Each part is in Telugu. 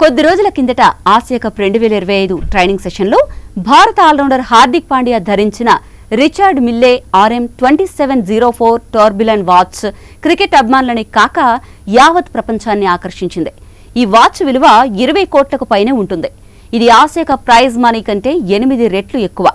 కొద్ది రోజుల కిందట ఆసియా కప్ రెండు వేల ఇరవై ఐదు ట్రైనింగ్ సెషన్లో భారత ఆల్రౌండర్ హార్దిక్ పాండ్యా ధరించిన Richard Mille RM twenty seven zero four tourbillon watch cricket అభిమానులని కాక యావత్ ప్రపంచాన్ని ఆకర్షించింది. ఈ వాచ్ విలువ ఇరవై కోట్లకు పైనే ఉంటుంది. ఇది ఆసియా కప్ ప్రైజ్ మనీ కంటే ఎనిమిది రెట్లు ఎక్కువ.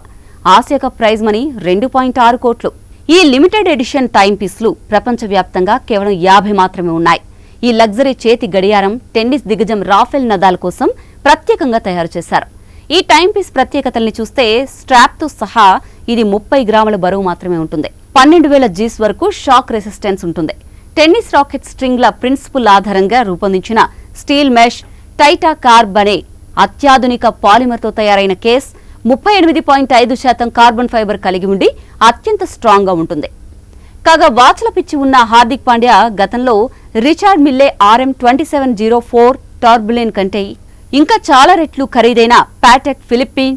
ఆసియా కప్ ప్రైజ్ మనీ రెండు పాయింట్ ఆరు కోట్లు. ఈ లిమిటెడ్ ఎడిషన్ టైం పీస్లు ప్రపంచవ్యాప్తంగా కేవలం యాభై మాత్రమే ఉన్నాయి. ఈ లగ్జరీ చేతి గడియారం టెన్నిస్ దిగ్గజం రాఫెల్ నదాల్ కోసం ప్రత్యేకంగా తయారు చేశారు. ఈ టైం పీస్ ప్రత్యేకతల్ని చూస్తే స్ట్రాప్తో సహా ఇది ముప్పై గ్రాముల బరువు మాత్రమే ఉంటుంది. పన్నెండు వేల జీస్ వరకు షాక్ రెసిస్టెన్స్ ఉంటుంది. టెన్నిస్ రాకెట్ స్ట్రింగ్ల ప్రిన్సిపుల్ ఆధారంగా రూపొందించిన స్టీల్ మెష్ టైటా కార్బ్ అనే అత్యాధునిక పాలిమర్తో తయారైన కేస్ ముప్పై ఎనిమిది పాయింట్ ఐదు శాతం కార్బన్ ఫైబర్ కలిగి ఉండి అత్యంత స్ట్రాంగ్గా ఉంటుంది. కాగా వాచ్ల పిచ్చి ఉన్న హార్దిక్ పాండ్యా గతంలో Richard Mille RM twenty seven zero four tourbillon కంటే ఇంకా చాలా రెట్లు ఖరీదైన Patek Philippe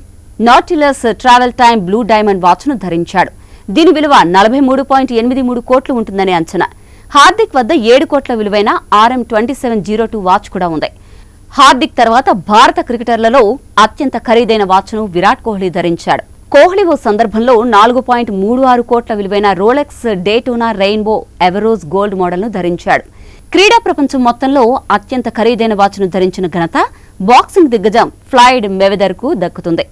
Nautilus travel time blue diamond వాచ్ను ధరించాడు. దీని విలువ నలభై మూడు పాయింట్ ఎనిమిది మూడు కోట్లు ఉంటుందని అంచనా. హార్దిక్ వద్ద ఏడు కోట్ల విలువైన RM twenty seven zero two watch కూడా ఉంది. హార్దిక్ తర్వాత భారత క్రికెటర్లలో అత్యంత ఖరీదైన వాచ్ను విరాట్ కోహ్లీ ధరించాడు. కోహ్లీ ఓ సందర్భంలో నాలుగు పాయింట్ మూడు ఆరు కోట్ల విలువైన Rolex Daytona rainbow Everose gold మోడల్ను ధరించాడు. క్రీడా ప్రపంచం మొత్తంలో అత్యంత ఖరీదైన వాచ్ను ధరించిన ఘనత బాక్సింగ్ దిగ్గజం ఫ్లాయిడ్ మెవెదర్కు దక్కుతుంది.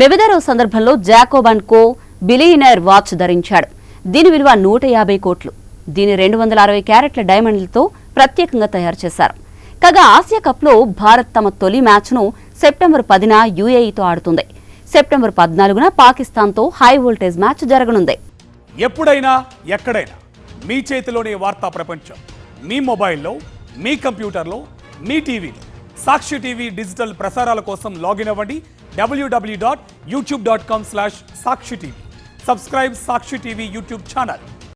మెవెదర్ ఓ సందర్భంలో Jacob and co billionaire watch ధరించాడు. దీని విలువ నూట యాభై కోట్లు. దీని రెండు వందల అరవై క్యారెట్ల డైమండ్లతో ప్రత్యేకంగా తయారు చేశారు. కాగా ఆసియా కప్లో భారత్ తమ తొలి మ్యాచ్ను సెప్టెంబర్ పదిన యూఏఈతో ఆడుతుంది. సెప్టెంబర్ పద్నాలుగున పాకిస్తాన్తో హై వోల్టేజ్ మ్యాచ్ జరగనుంది. ఎప్పుడైనా ఎక్కడైనా మీ చేతిలోనే వార్తా ప్రపంచం. మీ మొబైల్లో మీ కంప్యూటర్లో మీ టీవీలో. సాక్షి టీవీ డిజిటల్ ప్రసారాల కోసం లాగిన్ అవ్వండి. WWW dot YouTube dot com slash Sakshi TV. Subscribe Sakshi TV YouTube channel.